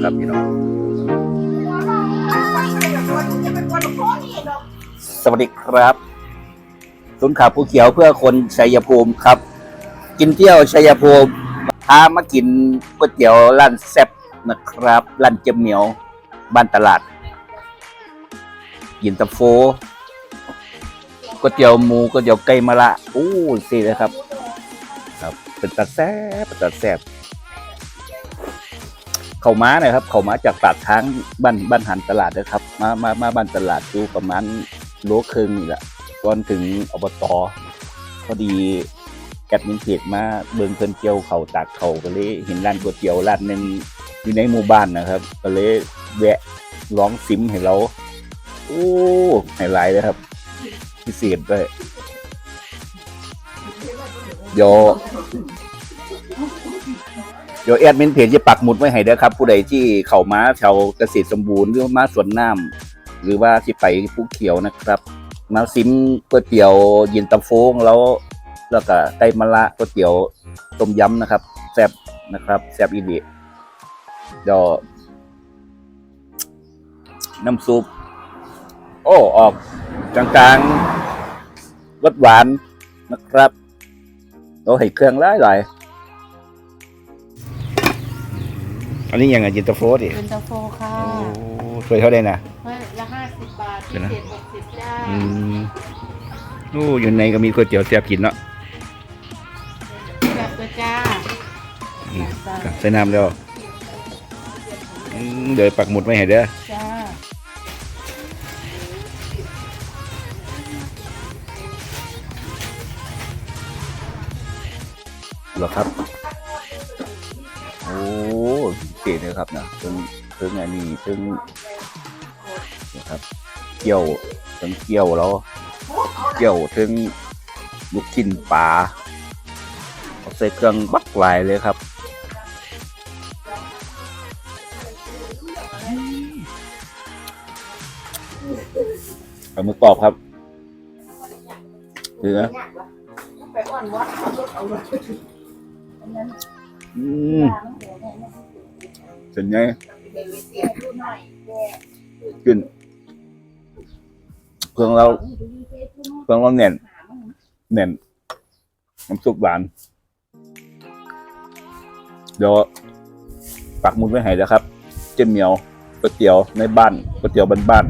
นะครับพี่น้องสวัสดีครับศูนย์ข่าวผู้เขียวเพื่อคนชัยภูมิครับ กินเที่ยวชัยภูมิพามากินก๋วยเตี๋ยวร้านแซ่บนะครับร้านเจมเหมียวบ้านตลาดยินตาโฟก๋วยเตี๋ยวหมูก๋วยเตี๋ยวไก่มะละอู้สินะครับ ครับเป็นตาแซ่บเป็นตาแซ่บ เขาม้านะครับเขาม้าจากปากทางบ้านบ้านหันตลาดนะครับ มามามาบ้านตลาดดูประมาณโลครึ่งนี่แหละก่อนถึงอบตพอดีแอดมินเพจมาเบิ่งเพิ่นเกี่ยวเขาตากเขาก็เลยเห็นร้านก๋วยเตี๋ยวร้านหนึ่งอยู่ในหมู่บ้านนะครับก็เลยแวะร้องซิมให้เราโอ้ไฮไลท์เลยครับ พิเศษด้วยเดี๋ยว เดี๋ยวแอดมินเพจจะปักหมุดไว้ให้เด้อครับผู้ใดที่เข้ามาแถวเกษตรสมบูรณ์หรือมาสวนน้ำหรือว่าที่ไปภูเขียวนะครับ มาซิมก๋วยเตี๋ยวเยินตาโฟงแล้วแล้วก็ไก่มะละก๋วยเตี๋ยวต้มยำนะครับแซ่บนะครับแซ่บอีดีเดี๋ยวน้ำซุป โอ้ ออกกลางๆรสหวานนะครับเราให้เครื่องหลายห อันนี้ยังไงยินตาโฟดิเป็นตาโฟค่ะโอ้ช่วยเท่าได้นะเฮ้ยละห้าสิบบาทเดี๋พิยวนะเศษหกสิบจ้าอืมโอ้อยู่ในก็มีก๋วยเตี๋ยวแซ่บกินเนาะแบบตัวจ้าอืมใส่น้ำแล้วอืมเดี๋ยวปักหมุดไว้ให้เด้อจ้าเหรอครับ โอ้เก๋เลยครับนะเพิ่งเพิ่งอันนี้เพิ่งนะครับเกี่ยวเพิ่งเกี่ยวแล้วเกี่ยวถึงลูกชิ้นปลาเอาใส่เครื่องบักหลายเลยครับเอามือกรอบครับเนื้อ อืมเส้นไงขึ้นเครื่องเราเครื่องเราแน่นแน่นน้ำซุปหวาน เดี๋ยวปักมุดไว้ให้แล้วครับ เจนเหมียวก๋วยเตี๋ยวในบ้านก๋วยเตี๋ยวบ้าน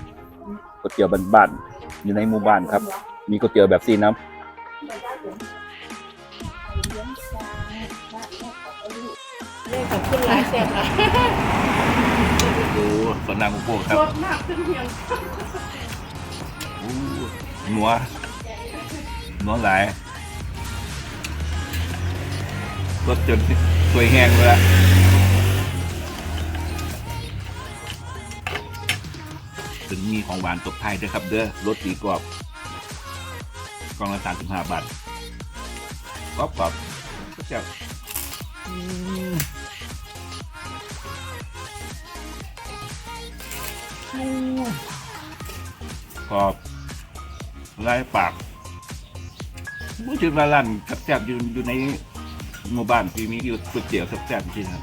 ๆก๋วยเตี๋ยวบ้านๆอยู่ในหมู่บ้านครับ มีก๋วยเตี๋ยวแบบซีน้ำ เรียกกับขึ้นหลายแสบละดูสวนนางกุ้งโครับรถมากขึ้นเพียงอู้หนัวหนัวหลายรสจนสวยแห้งเลยละถึงมีของหวานตบท้ายด้วยครับ เด้อรสดีกรอบกล่องละสามสิบห้าบาท ก๊อบก๊อบก็จะอืมกรอบลายปากพูดถึงว่าร้านแซ่บอยู่อยู่ในหมู่บ้านที่มีอยู่ก๋วยเตี๋ยวแซ่บๆจริงครับ